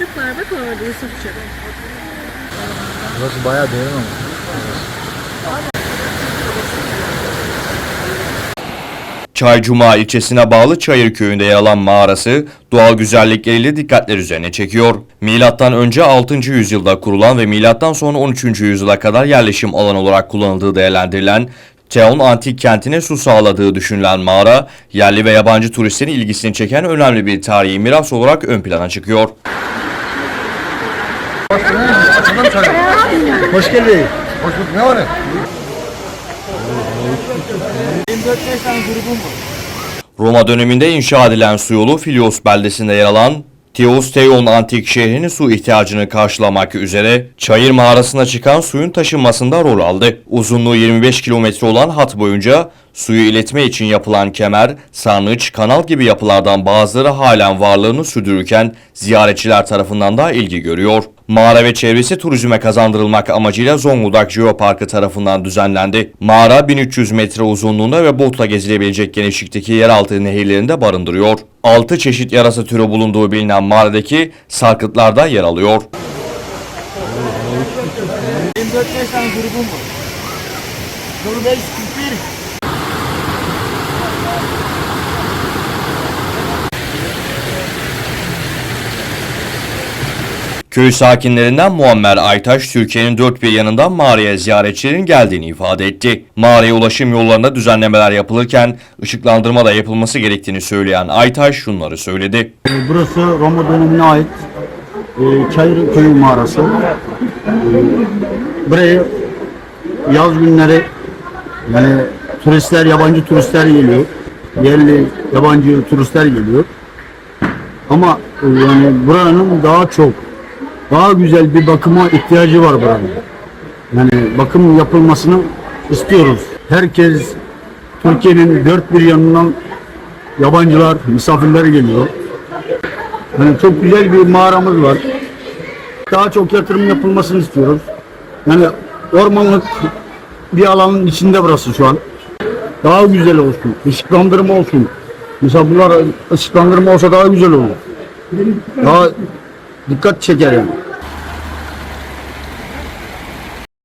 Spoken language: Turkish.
Yusufçuk var bak orada Yusufçuk. Burası bayağı derin ama. Çaycuma ilçesine bağlı Çayır köyünde yer alan mağarası doğal güzellikleriyle dikkatler üzerine çekiyor. Milattan önce 6. yüzyılda kurulan ve milattan sonra 13. yüzyıla kadar yerleşim alanı olarak kullanıldığı değerlendirilen Teon antik kentine su sağladığı düşünülen mağara, yerli ve yabancı turistlerin ilgisini çeken önemli bir tarihi miras olarak ön plana çıkıyor. Hoş geldin. Hoş bulduk. Ne var? Roma döneminde inşa edilen su yolu Filios beldesinde yer alan Teosteion antik şehrinin su ihtiyacını karşılamak üzere Çayır mağarasına çıkan suyun taşınmasında rol aldı. Uzunluğu 25 kilometre olan hat boyunca suyu iletme için yapılan kemer, sarnıç, kanal gibi yapılardan bazıları halen varlığını sürdürürken ziyaretçiler tarafından da ilgi görüyor. Mağara ve çevresi turizme kazandırılmak amacıyla Zonguldak Jeoparkı tarafından düzenlendi. Mağara 1300 metre uzunluğunda ve botla gezilebilecek genişlikteki yeraltı nehirlerinde barındırıyor. 6 çeşit yarasa türü bulunduğu bilinen mağaradaki sarkıtlarda yer alıyor. Köy sakinlerinden Muammer Aytaş, Türkiye'nin dört bir yanından mağaraya ziyaretçilerin geldiğini ifade etti. Mağaraya ulaşım yollarında düzenlemeler yapılırken ışıklandırma da yapılması gerektiğini söyleyen Aytaş şunları söyledi. Ee, Burası Roma dönemine ait e, Çayır Köyü mağarası. E, Buraya yaz günleri yani turistler, yabancı turistler geliyor. Yerli, yabancı turistler geliyor. Ama e, yani buranın daha çok, daha güzel bir bakıma ihtiyacı var buranın. Yani bakım yapılmasını istiyoruz. Herkes Türkiye'nin dört bir yanından yabancılar, misafirler geliyor. Yani çok güzel bir mağaramız var. Daha çok yatırım yapılmasını istiyoruz. Yani ormanlık bir alanın içinde burası şu an. Daha güzel olsun. Işıklandırma olsun. Bunlar ışıklandırma olsa daha güzel olur. Daha dikkat çeker yani.